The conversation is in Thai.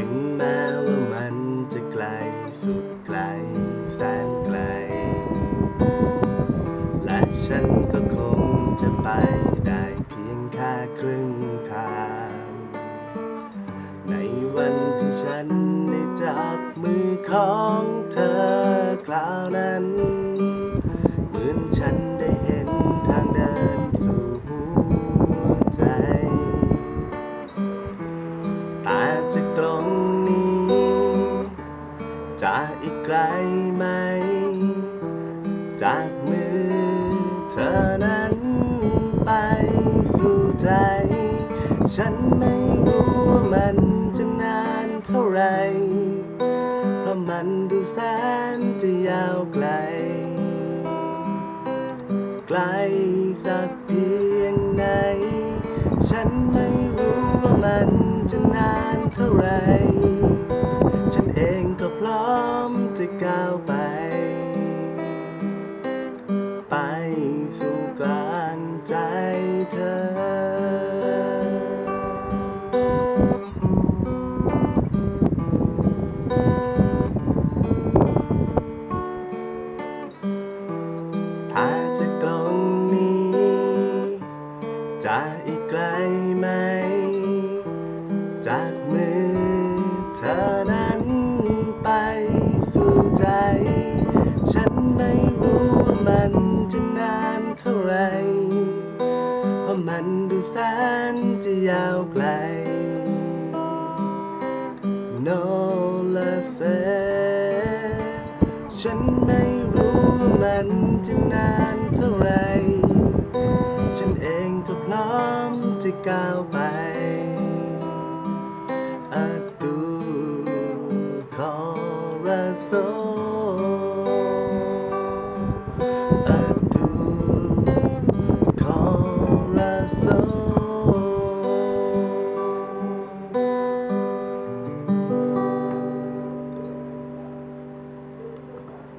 ถึงแม้ว่ามันจะไกลสุดไกลแสนไกล และฉันก็คงจะไปได้เพียงแค่ครึ่งทาง ในวันที่ฉันได้จับมือของเธอคราวนั้น เหมือนฉัน ไกลไหม จากมือเธอนั้นไปสู่ใจ ฉันไม่รู้ว่ามันจะนานเท่าไร เพราะมันดูแสนจะยาวไกล ไกลสักเพียงไหน ฉันไม่ เธอถ้าจากตรงนี้ จะอีกไกลไหม จากมือเธอนั้นไปสู่ใจ ฉันไม่รู้มันจะนานเท่าไหรเพราะ มันดูแสนจะยาวไกล No la se ฉันไม่รู้ว่ามันจะนานเท่าไร ฉันเองก็พร้อมจะก้าวไปอาตูคอราโซอา 走。